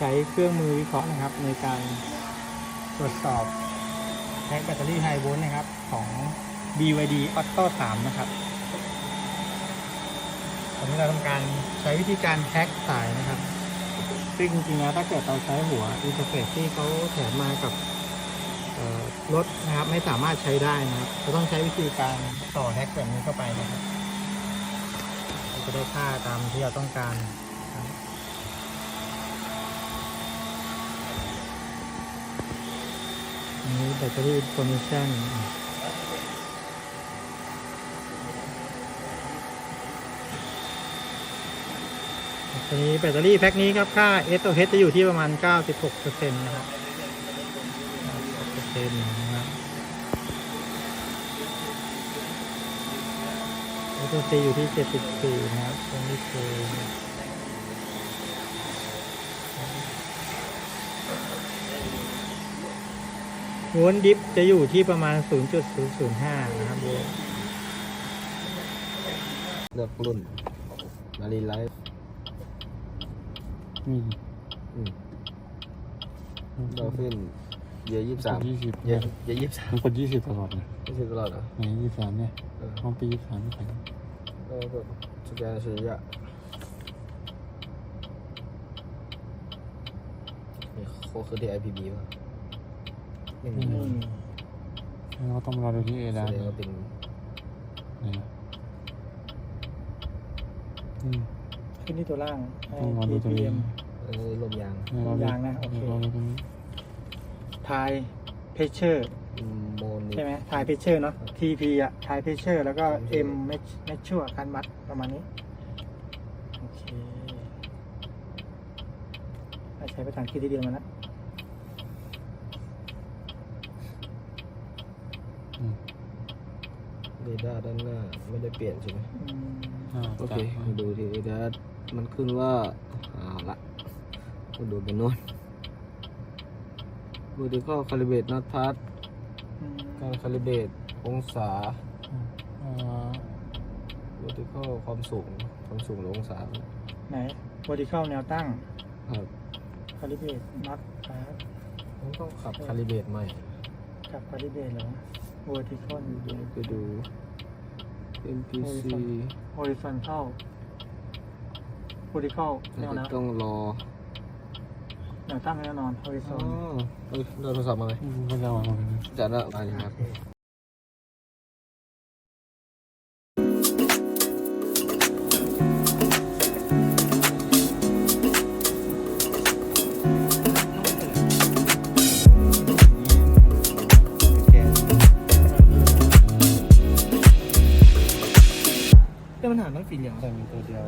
ช้เครื่องมือวิเคราะห์นะครับ ในการตรวจสอบแพ็คแบตเตอรี่ไฮโวลต์นะครับของ BYD Auto 3 นะครับตอนนี้เราทำการใช้วิธีการแพ็คสายนะครับ ซึ่งจริงๆแล้วถ้าเกิดเราใช้หัวอินเทอร์เฟซที่เขาแถมมากับรถนะครับไม่สามารถใช้ได้นะครับจะต้องใช้วิธีการต่อแท็กแบบนี้เข้าไปนะครับจะได้ค่าตามที่เราต้องการนะครับ อันนี้แบตเตอรี่ information ตัวนี้แบตเตอรี่แพ็คนี้ครับ ค่า SOH จะอยู่ที่ประมาณ 96%นะครับ96%นะครับ SOC อยู่ที่ 74 นะครับตรงนี้คือ โวลต์ดิฟจะอยู่ที่ประมาณ 0.005 นะครับโวลต์เลือกรุ่นมารีไลฟ์มีดอลฟินเยยี่สิบสามยี่สิบเยเยยี่สิบสามมันกดยี่สิบตลอดนะยี่สิบตลอดเหรอไหนยี่สิบสามเนี่ยเออห้องปียี่สิบสามไม่ใช่ก็กดสแกนอัจฉริยะนี่โคคือที่ IPB ป่ะ ไม่มีอืมแล้วก็ต้องรอดูที่เอแสดาดงว่าเป็นไหนนะอืม ขึ้นที่ตัวล่างให้ ต้องรอดูตรงนี้ PPM เออลมยางรอดูยางนะโอเครอดูตรงนี้ทายเพชเชอร์โมนิใช่ไหมทายเพชเชอร์เนาะ TP อะทายเพชเชอร์แล้วก็ M แมชชัวการวัดประมาณนี้ โอเคอะใช้ภาษาอังกฤษที่เดียวมานะ อืม เรดาร์ด้านหน้าไม่ได้เปลี่ยนใช่ไหมอืมอ่าโอเคจับมาดูที่เรดาร์มันขึ้นว่าเอาละมาดูบนโน้น vertical calibrate not path อืมการคาลิเบรตองศาอ่า vertical ความสูง ความสูงหรือองศาไหน vertical แนวตั้งครับ calibrate not fast มันต้องขับคาลิเบรตใหม่กับ calibrate เหรอ vertical เดี๋ยวไปดู NPC horizontal vertical แนวจะนะต้องรอแนวตั้งแน่นอนอ๋อ horizontal เอ้ยเราโทรศัพท์มาไหมไม่ได้วางเลยนะจัดแล้วอันนี้ครับ ปัญหาต้องสีเหลือง แต่มีตัวเดียว